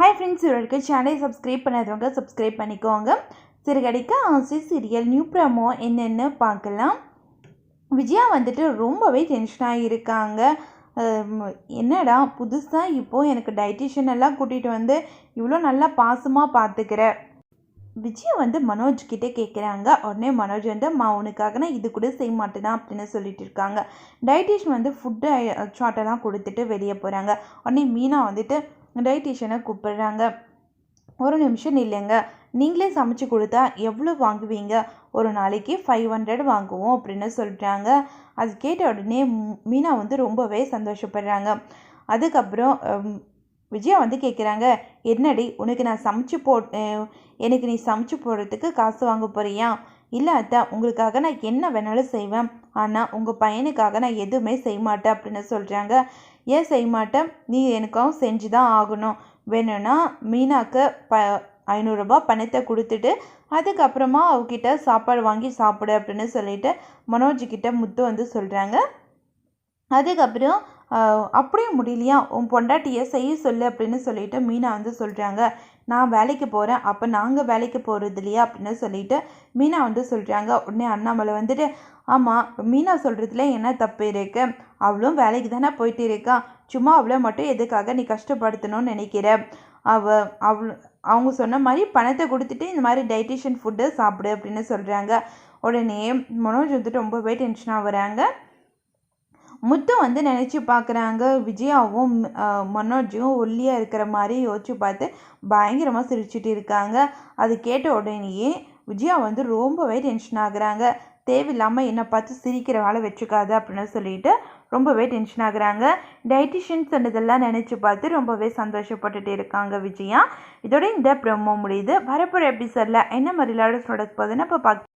Hi friends இவருக்கு சேனலை subscribe பண்ணாதவங்க சப்ஸ்கிரைப் பண்ணிக்கோங்க. சிறுகடிக்க ஆசை சீரியல் நியூ ப்ரமோ என்னென்னு பார்க்கலாம். விஜயா வந்துட்டு ரொம்பவே டென்ஷனாக இருக்காங்க என்னடா புதுசாக இப்போது எனக்கு டயட்டிஷியன் எல்லாம் கூட்டிகிட்டு வந்து இவ்வளோ நல்லா பாசமாக பார்த்துக்கிற விஜயா வந்து மனோஜ் கிட்டே கேட்குறாங்க உடனே மனோஜ் வந்து அம்மா உனக்காக நான் இது கூட செய்ய மாட்டேனா? அப்படின்னு சொல்லிட்டு இருக்காங்க. டயட்டிஷியன் வந்து ஃபுட்டு சாட்டெல்லாம் கொடுத்துட்டு வெளியே போகிறாங்க உடனே மீனா வந்துட்டு டயட்டிஷியனை கூப்பிடுறாங்க. ஒரு நிமிஷம் இல்லைங்க நீங்களே சமைச்சு கொடுத்தா எவ்வளோ வாங்குவீங்க? ஒரு நாளைக்கு ஃபைவ் ஹண்ட்ரட் வாங்குவோம் அப்படின்னு சொல்கிறாங்க அது கேட்ட உடனே மீனா வந்து ரொம்பவே சந்தோஷப்படுறாங்க. அதுக்கப்புறம் விஜயா வந்து கேட்குறாங்க என்னடி உனக்கு நான் சமைச்சு போ எனக்கு நீ சமைச்சு போடுறதுக்கு காசு வாங்க போறியா? இல்லை அத்தா உங்களுக்காக நான் என்ன வேணாலும் செய்வேன். ஆனால் உங்கள் பையனுக்காக நான் எதுவுமே செய்ய மாட்டேன் அப்படின்னு சொல்கிறாங்க ஏன் செய்ய மாட்டேன்? நீ எனக்காகவும் செஞ்சு தான் ஆகணும். வேணும்னா மீனாக்கு ப ஐநூறுரூபா பணத்தை கொடுத்துட்டு அதுக்கப்புறமா அவகிட்ட சாப்பாடு வாங்கி சாப்பிடு அப்படின்னு சொல்லிட்டு மனோஜ் கிட்ட முத்து வந்து சொல்கிறாங்க அதுக்கப்புறம் அப்படியும் முடியலையா? உன் பொண்டாட்டியை செய்ய சொல்லு அப்படின்னு சொல்லிட்டு மீனா வந்து சொல்கிறாங்க நான் வேலைக்கு போகிறேன் அப்போ நாங்கள் வேலைக்கு போகிறது இல்லையா? அப்படின்னு சொல்லிட்டு மீனா வந்து சொல்கிறாங்க உடனே அண்ணாமலை வந்துட்டு ஆமாம் மீனா சொல்கிறதுல என்ன தப்பு இருக்கு? அவளும் வேலைக்கு தானே போயிட்டு இருக்கா. சும்மா அவளை மட்டும் எதுக்காக நீ கஷ்டப்படுத்தணும்னு நினைக்கிற? அவ அவள் அவங்க சொன்ன மாதிரி பணத்தை கொடுத்துட்டு இந்த மாதிரி டைட்டிஷியன் ஃபுட்டு சாப்பிடு அப்படின்னு சொல்கிறாங்க உடனே மனோஜ் வந்துட்டு ரொம்பவே டென்ஷனாக வராங்க. முத்து வந்து நினச்சி பார்க்குறாங்க விஜயாவும் மனோஜும் ஒல்லியாக இருக்கிற மாதிரி யோசிச்சு பார்த்து பயங்கரமாக சிரிச்சுட்டு இருக்காங்க. அது கேட்ட உடனேயே விஜயா வந்து ரொம்பவே டென்ஷன் ஆகுறாங்க. தேவையில்லாமல் என்னை பார்த்து சிரிக்கிற வேலை வச்சுக்காது அப்படின்னு சொல்லிட்டு ரொம்பவே டென்ஷன் ஆகுறாங்க. டயட்டிஷியன் சொன்னதெல்லாம் நினச்சி பார்த்து ரொம்பவே சந்தோஷப்பட்டுட்டு இருக்காங்க விஜயா. இதோட இந்த ப்ரொமோ முடியுது. வரப்போகிற எபிசோடில் என்ன மாதிரி லாடஸ் நடக்க போகுதுன்னு இப்போ பார்க்க